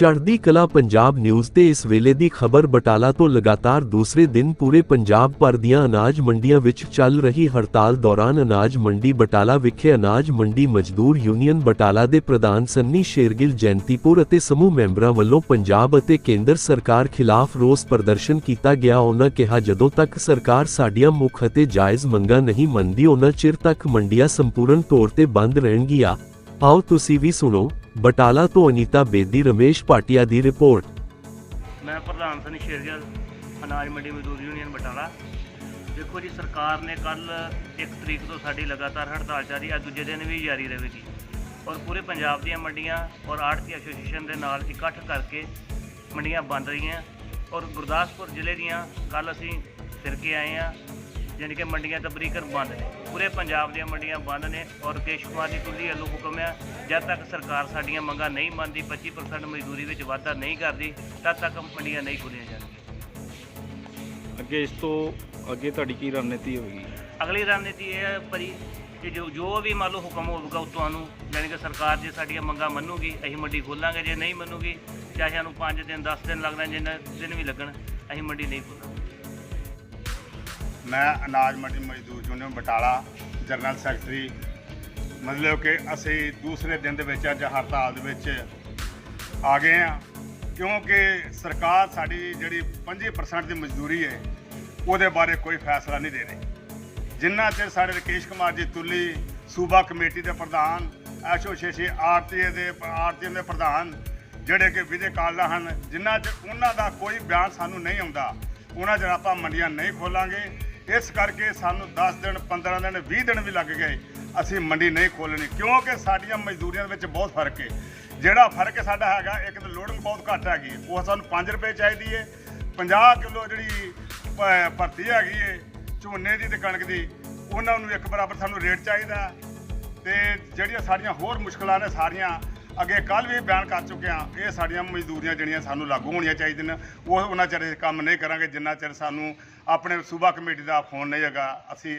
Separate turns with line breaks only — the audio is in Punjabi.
ਚੜ੍ਹਦੀ ਕਲਾ ਪੰਜਾਬ ਨਿਊਜ਼ ਤੇ ਇਸ ਵੇਲੇ ਦੀ ਖਬਰ ਬਟਾਲਾ ਤੋਂ ਲਗਾਤਾਰ ਦੂਸਰੇ ਦਿਨ ਪੂਰੇ ਪੰਜਾਬ ਭਰ ਦੀਆਂ ਅਨਾਜ ਮੰਡੀਆਂ ਵਿੱਚ ਚੱਲ ਰਹੀ ਹੜਤਾਲ ਦੌਰਾਨ ਅਨਾਜ ਮੰਡੀ ਬਟਾਲਾ ਵਿਖੇ ਅਨਾਜ ਮੰਡੀ ਮਜ਼ਦੂਰ ਯੂਨੀਅਨ ਬਟਾਲਾ ਦੇ ਪ੍ਰਧਾਨ ਸੰਨੀ ਸ਼ੇਰਗਿਲ ਜੈਂਤੀਪੁਰ ਅਤੇ ਸਮੂਹ ਮੈਂਬਰਾਂ ਵੱਲੋਂ ਪੰਜਾਬ ਅਤੇ ਕੇਂਦਰ ਸਰਕਾਰ ਖਿਲਾਫ ਰੋਸ ਪ੍ਰਦਰਸ਼ਨ ਕੀਤਾ ਗਿਆ। ਉਹਨਾਂ ਕਿਹਾ, ਜਦੋਂ ਤੱਕ ਸਰਕਾਰ ਸਾਡੀਆਂ ਮੁੱਖ ਅਤੇ ਜਾਇਜ਼ ਮੰਗਾਂ ਨਹੀਂ ਮੰਨਦੀ ਉਹਨਾਂ ਚਿਰ ਤੱਕ ਮੰਡੀਆਂ ਸੰਪੂਰਨ ਤੌਰ ਤੇ ਬੰਦ ਰਹਿਣਗੀਆਂ। ਆਓ ਤੁਸੀਂ ਵੀ ਸੁਣੋ। ਬਟਾਲਾ ਤੋਂ ਅਨੀਤਾ ਬੇਦੀ, ਰਮੇਸ਼ ਪਾਟਿਆ ਦੀ ਰਿਪੋਰਟ।
ਮੈਂ ਪ੍ਰਧਾਨ ਸਨੀ ਸ਼ੇਰਗਿੱਲ ਅਨਾਜ ਮੰਡੀ ਮਜ਼ਦੂਰ ਯੂਨੀਅਨ ਬਟਾਲਾ। ਦੇਖੋ ਜੀ, ਸਰਕਾਰ ਨੇ ਕੱਲ 1 ਤਰੀਕ ਤੋਂ ਸਾਡੀ ਲਗਾਤਾਰ ਹੜਤਾਲ ਜਾਰੀ, ਅੱਜ ਦੂਜੇ ਦਿਨ ਵੀ ਜਾਰੀ ਰਹੇਗੀ। ਔਰ ਪੂਰੇ ਪੰਜਾਬ ਦੀਆਂ ਮੰਡੀਆਂ ਔਰ ਆੜਤੀ ਐਸੋਸੀਏਸ਼ਨ ਦੇ ਨਾਲ ਇਕੱਠ ਕਰਕੇ ਮੰਡੀਆਂ ਬੰਦ ਰਹੀਆਂ। ਔਰ ਗੁਰਦਾਸਪੁਰ ਜ਼ਿਲ੍ਹੇ ਦੀਆਂ ਕੱਲ ਅਸੀਂ ਫਿਰ ਕੇ ਆਏ ਆ ਯਾਨੀ ਕਿ ਮੰਡੀਆਂ ਤਬਰੀਕਨ ਬੰਦ ਨੇ। ਪੂਰੇ ਪੰਜਾਬ ਦੀਆਂ ਮੰਡੀਆਂ ਬੰਦ ਨੇ ਔਰ ਕੇਸ਼ ਕੁਮਾਰ ਦੀ ਕੁੱਲੀ ਵੱਲੋਂ ਹੁਕਮ ਆ ਜਦ ਤੱਕ ਸਰਕਾਰ ਸਾਡੀਆਂ ਮੰਗਾਂ ਨਹੀਂ ਮੰਨਦੀ 25% ਮਜ਼ਦੂਰੀ ਵਿੱਚ ਵਾਧਾ ਨਹੀਂ ਕਰਦੀ ਤਦ ਤੱਕ ਮੰਡੀਆਂ ਨਹੀਂ ਖੁੱਲੀਆਂ ਜਾਣਗੀਆਂ।
ਅੱਗੇ ਇਸ ਤੋਂ ਅੱਗੇ ਤੁਹਾਡੀ ਕੀ ਰਣਨੀਤੀ ਹੋਵੇਗੀ
ਅਗਲੀ ਰਣਨੀਤੀ ਇਹ ਹੈ ਭਾਜੀ ਕਿ ਜੋ ਜੋ ਵੀ ਮੰਨ ਲਓ ਹੁਕਮ ਹੋਊਗਾ ਉਹ ਤੁਹਾਨੂੰ ਯਾਨੀ ਕਿ ਸਰਕਾਰ ਜੇ ਸਾਡੀਆਂ ਮੰਗਾਂ ਮੰਨੂਗੀ ਅਸੀਂ ਮੰਡੀ ਖੋਲਾਂਗੇ ਜੇ ਨਹੀਂ ਮੰਨੂਗੀ ਚਾਹੇ ਸਾਨੂੰ 5 ਦਿਨ 10 ਦਿਨ ਲੱਗਣਾ ਜਿੰਨੇ ਦਿਨ ਵੀ ਲੱਗਣ ਅਸੀਂ ਮੰਡੀ ਨਹੀਂ ਖੋਲਾਂਗੇ।
ਮੈਂ ਅਨਾਜ ਮੰਡੀ ਮਜ਼ਦੂਰ ਯੂਨੀਅਨ ਬਟਾਲਾ, ਜਨਰਲ ਸੈਕਟਰੀ। ਮਤਲਬ ਕਿ ਅਸੀਂ ਦੂਸਰੇ ਦਿਨ ਦੇ ਵਿੱਚ ਅੱਜ ਹੜਤਾਲ ਦੇ ਵਿੱਚ ਆ ਗਏ ਆ ਕਿਉਂਕਿ ਸਰਕਾਰ ਸਾਡੀ ਜਿਹੜੀ 25% ਦੀ ਮਜ਼ਦੂਰੀ ਹੈ, ਉਹਦੇ ਬਾਰੇ ਕੋਈ ਫੈਸਲਾ ਨਹੀਂ ਦੇ ਰਹੀ। ਜਿੰਨਾ ਚਿਰ ਸਾਡੇ ਰਕੇਸ਼ ਕੁਮਾਰ ਜੀ ਤੁੱਲੀ, ਸੂਬਾ ਕਮੇਟੀ ਦੇ ਪ੍ਰਧਾਨ, ਐਸੋਸੀਏਸ਼ਨ ਆਰਟੀਏ ਦੇ ਆਰਟੀਏ ਦੇ ਪ੍ਰਧਾਨ, ਜਿਹੜੇ ਕਿ ਵਿਜੇ ਕਾਲਾ ਹਨ ਜਿਨ੍ਹਾਂ 'ਚ ਉਹਨਾਂ ਦਾ ਕੋਈ ਬਿਆਨ ਸਾਨੂੰ ਨਹੀਂ ਆਉਂਦਾ, ਉਹਨਾਂ ਚਿਰ ਆਪਾਂ ਮੰਡੀਆਂ ਨਹੀਂ ਖੋਲਾਂਗੇ। ਇਸ ਕਰਕੇ ਸਾਨੂੰ 10 ਦਿਨ 15 ਦਿਨ 20 ਦਿਨ ਵੀ ਲੱਗ ਗਏ। ਅਸੀਂ ਮੰਡੀ ਨਹੀਂ ਖੋਲਣੀ ਕਿਉਂਕਿ ਸਾਡੀਆਂ ਮਜ਼ਦੂਰੀਆਂ ਦੇ ਵਿੱਚ ਬਹੁਤ ਫ਼ਰਕ ਹੈ ਜਿਹੜਾ ਫ਼ਰਕ ਸਾਡਾ ਹੈਗਾ, ਇੱਕ ਤਾਂ ਲੋਡਿੰਗ ਬਹੁਤ ਘੱਟ ਹੈਗੀ ਉਹ ਸਾਨੂੰ 5 ਰੁਪਏ ਚਾਹੀਦੀ ਹੈ 50 ਕਿਲੋ ਜਿਹੜੀ ਭਰਤੀ ਹੈਗੀ ਹੈ ਝੋਨੇ ਦੀ ਤੇ ਕਣਕ ਦੀ, ਉਹਨਾਂ ਨੂੰ ਇੱਕ ਬਰਾਬਰ ਸਾਨੂੰ ਰੇਟ ਚਾਹੀਦਾ। ਤੇ ਜਿਹੜੀਆਂ ਸਾਡੀਆਂ ਹੋਰ ਮੁਸ਼ਕਲਾਂ ਨੇ ਸਾਰੀਆਂ ਅੱਗੇ ਕੱਲ ਵੀ ਬਿਆਨ ਕਰ ਚੁੱਕੇ ਹਾਂ, ਇਹ ਸਾਡੀਆਂ ਮਜ਼ਦੂਰੀਆਂ ਜਿਹੜੀਆਂ ਸਾਨੂੰ ਲਾਗੂ ਹੋਣੀਆਂ ਚਾਹੀਦੀਆਂ ਨੇ, ਉਹ ਉਹਨਾਂ ਚਿਰ ਅਸੀਂ ਕੰਮ ਨਹੀਂ ਕਰਾਂਗੇ, ਜਿੰਨਾ ਚਿਰ ਸਾਨੂੰ ਆਪਣੇ ਸੂਬਾ ਕਮੇਟੀ ਦਾ ਫੋਨ ਨਹੀਂ ਹੈਗਾ, ਅਸੀਂ